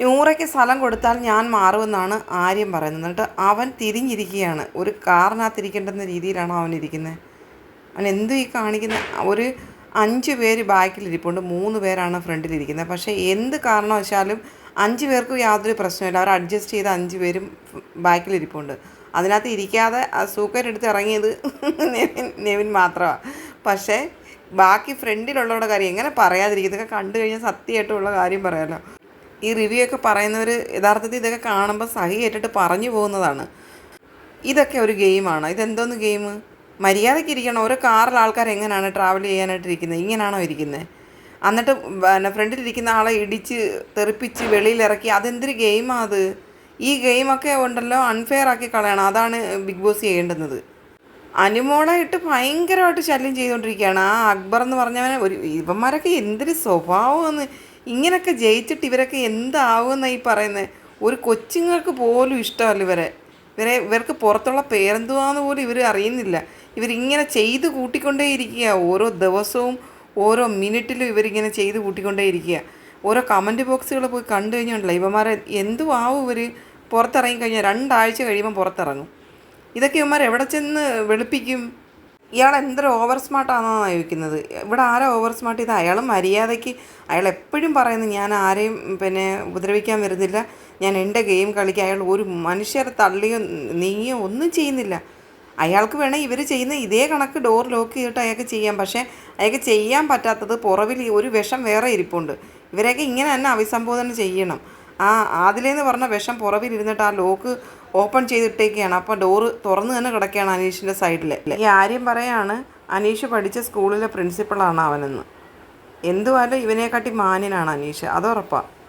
നൂറയ്ക്ക് സ്ഥലം കൊടുത്താൽ ഞാൻ മാറുമെന്നാണ് ആര്യം പറയുന്നത്. എന്നിട്ട് അവൻ തിരിഞ്ഞിരിക്കുകയാണ്. ഒരു കാറിനകത്തിരിക്കേണ്ടെന്ന രീതിയിലാണ് അവൻ ഇരിക്കുന്നത്? അവൻ എന്തു ഈ കാണിക്കുന്ന? ഒരു അഞ്ച് പേര് ബാക്കിലിരിപ്പുണ്ട്. മൂന്ന് പേരാണ് ഫ്രണ്ടിലിരിക്കുന്നത്. പക്ഷേ എന്ത് കാരണവശാലും അഞ്ച് പേർക്കും യാതൊരു പ്രശ്നമില്ല അവർ അഡ്ജസ്റ്റ് ചെയ്ത അഞ്ച് പേരും ബാക്കിലിരിപ്പുണ്ട്. അതിനകത്ത് ഇരിക്കാതെ സൂക്കരെടുത്ത് ഇറങ്ങിയത് നെവിൻ നെവിൻ മാത്രമാണ് പക്ഷേ ബാക്കി ഫ്രണ്ടിലുള്ളവരുടെ കാര്യം എങ്ങനെ പറയാതിരിക്കുന്നതൊക്കെ കണ്ടു കഴിഞ്ഞാൽ സത്യമായിട്ടുള്ള കാര്യം പറയാമല്ലോ ഈ റിവ്യൂ ഒക്കെ പറയുന്നവർ യഥാർത്ഥത്തിൽ ഇതൊക്കെ കാണുമ്പോൾ സഹി ഏറ്റിട്ട് പറഞ്ഞു പോകുന്നതാണ്. ഇതൊക്കെ ഒരു ഗെയിമാണ്. ഇതെന്തോന്ന് ഗെയിം മര്യാദയ്ക്ക് ഇരിക്കണം. ഓരോ കാറിൽ ആൾക്കാർ എങ്ങനെയാണ് ട്രാവൽ ചെയ്യാനായിട്ട് ഇരിക്കുന്നത് ഇങ്ങനെയാണോ ഇരിക്കുന്നത് എന്നിട്ട് പിന്നെ ഫ്രണ്ടിലിരിക്കുന്ന ആളെ ഇടിച്ച് തെറിപ്പിച്ച് വെളിയിലിറക്കി അതെന്തൊരു ഗെയിമാണ് അത്? ഈ ഗെയിമൊക്കെ ഉണ്ടല്ലോ അൺഫെയർ ആക്കി കളയണം. അതാണ് ബിഗ് ബോസ് ചെയ്യേണ്ടുന്നത്. അനുമോളെ ഇട്ട് ഭയങ്കരമായിട്ട് ശല്യം ചെയ്തുകൊണ്ടിരിക്കുകയാണ് ആ അക്ബർ എന്ന് പറഞ്ഞവനെ ഒരു ഇവന്മാരൊക്കെ എന്തൊരു സ്വഭാവമെന്ന് ഇങ്ങനെയൊക്കെ ജയിച്ചിട്ട് ഇവരൊക്കെ എന്താവുമെന്നാണ് ഈ പറയുന്നത് ഒരു കൊച്ചുങ്ങൾക്ക് പോലും ഇഷ്ടമല്ല ഇവരെ. ഇവരെ ഇവർക്ക് പുറത്തുള്ള പേരെന്തുവാന്ന് പോലും ഇവർ അറിയുന്നില്ല. ഇവരിങ്ങനെ ചെയ്ത് കൂട്ടിക്കൊണ്ടേയിരിക്കുക. ഓരോ ദിവസവും ഓരോ മിനിറ്റിലും ഇവരിങ്ങനെ ചെയ്ത് കൂട്ടിക്കൊണ്ടേയിരിക്കുക. ഓരോ കമന്റ് ബോക്സുകൾ പോയി കണ്ടു കഴിഞ്ഞുണ്ടല്ലോ ഇവന്മാരെ എന്തുവാവും ഇവർ പുറത്തിറങ്ങി കഴിഞ്ഞാൽ? രണ്ടാഴ്ച കഴിയുമ്പോൾ പുറത്തിറങ്ങും. ഇതൊക്കെ ഇവന്മാർ എവിടെ ചെന്ന് വെളുപ്പിക്കും? ഇയാൾ എന്തൊരു ഓവർ സ്മാർട്ടാണെന്നാണ് ചോദിക്കുന്നത്. ഇവിടെ ആരാ ഓവർ സ്മാർട്ട് ചെയ്ത് അയാൾ മര്യാദയ്ക്ക് അയാൾ എപ്പോഴും പറയുന്നത് ഞാൻ ആരെയും പിന്നെ ഉപദ്രവിക്കാൻ വരുന്നില്ല. ഞാൻ എന്റെ ഗെയിം കളിക്കുക അയാൾ ഒരു മനുഷ്യരെ തള്ളിയോ നീങ്ങിയോ ഒന്നും ചെയ്യുന്നില്ല. അയാൾക്ക് വേണേൽ ഇവർ ചെയ്യുന്ന ഇതേ കണക്ക് ഡോർ ലോക്ക് ചെയ്തിട്ട് അയാൾക്ക് ചെയ്യാം. പക്ഷേ അയാൾക്ക് ചെയ്യാൻ പറ്റാത്തത് പുറവിൽ ഒരു വിഷം വേറെ ഇരിപ്പുണ്ട്. ഇവരെയൊക്കെ ഇങ്ങനെ തന്നെ അഭിസംബോധന ചെയ്യണം. ആ ആതിലേന്ന് പറഞ്ഞ വിഷം പുറവിലിരുന്നിട്ട് ആ ലോക്ക് ഓപ്പൺ ചെയ്തിട്ടേക്കാണ്. അപ്പോൾ ഡോറ് തുറന്ന് തന്നെ കിടക്കുകയാണ് അനീഷിന്റെ സൈഡിൽ ഈ ആര്യം പറയാണ് അനീഷ് പഠിച്ച സ്കൂളിലെ പ്രിൻസിപ്പളാണ് അവനെന്ന്. എന്തുവായാലും ഇവനെക്കാട്ടി മാന്യനാണ് അനീഷ്. അതുറപ്പാണ്